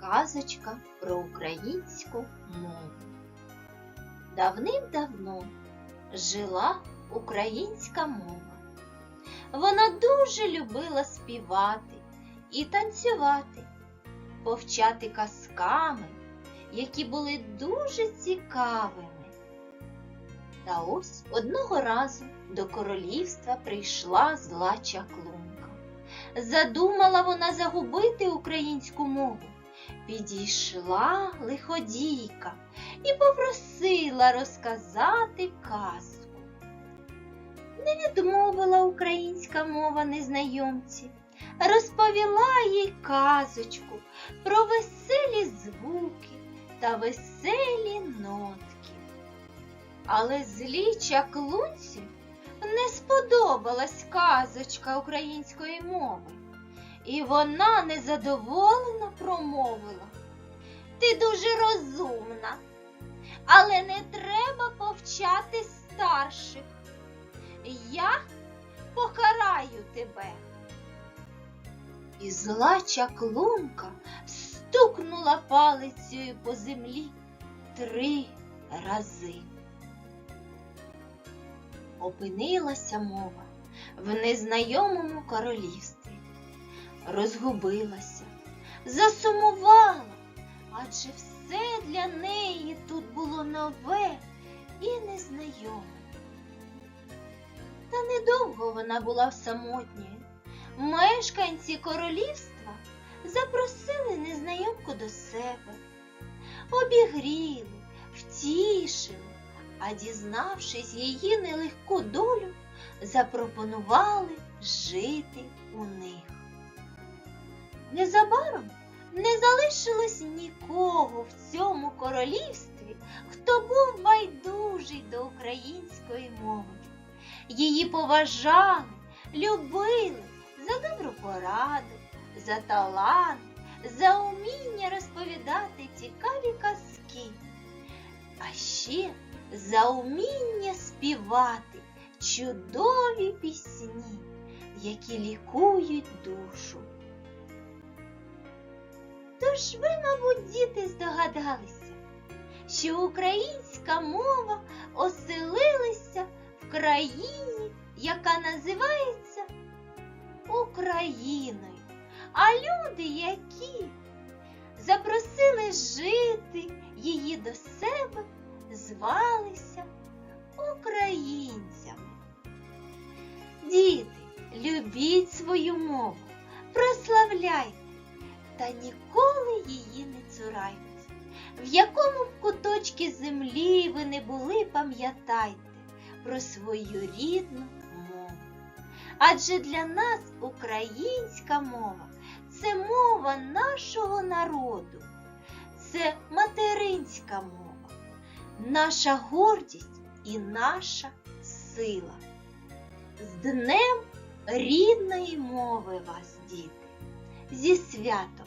Казочка про українську мову. Давним-давно жила українська мова. Вона дуже любила співати і танцювати, повчати казками, які були дуже цікавими. Та ось одного разу до королівства прийшла зла чаклунка. Задумала вона загубити українську мову. Підійшла лиходійка і попросила розказати казку. Не відмовила українська мова незнайомці, розповіла їй казочку про веселі звуки та веселі нотки. Але злій чаклунці не сподобалась казочка української мови. І вона незадоволено промовила. Ти дуже розумна, але не треба повчати старших. Я покараю тебе. І зла чаклунка стукнула палицею по землі три рази. Опинилася мова в незнайомому королівстві розгубилася, засумувала, адже все для неї тут було нове і незнайоме. Та недовго вона була самотньою. Мешканці королівства запросили незнайомку до себе, обігріли, втішили, а дізнавшись її нелегку долю, запропонували жити у них. Незабаром не залишилось нікого в цьому королівстві, хто був байдужий до української мови. Її поважали, любили за добру пораду, за талант, за уміння розповідати цікаві казки, а ще за уміння співати чудові пісні, які лікують душу. Тож ви, мабуть, діти здогадалися, що українська мова оселилася в країні, яка називається Україною. А люди, які запросили жити її до себе, звалися українцями. Діти, любіть свою мову, прославляйте та ніколи її не цурайтесь. В якому б куточці землі ви не були, пам'ятайте про свою рідну мову. Адже для нас українська мова це мова нашого народу, це материнська мова, наша гордість і наша сила. З Днем рідної мови вас, діти! Зі святом!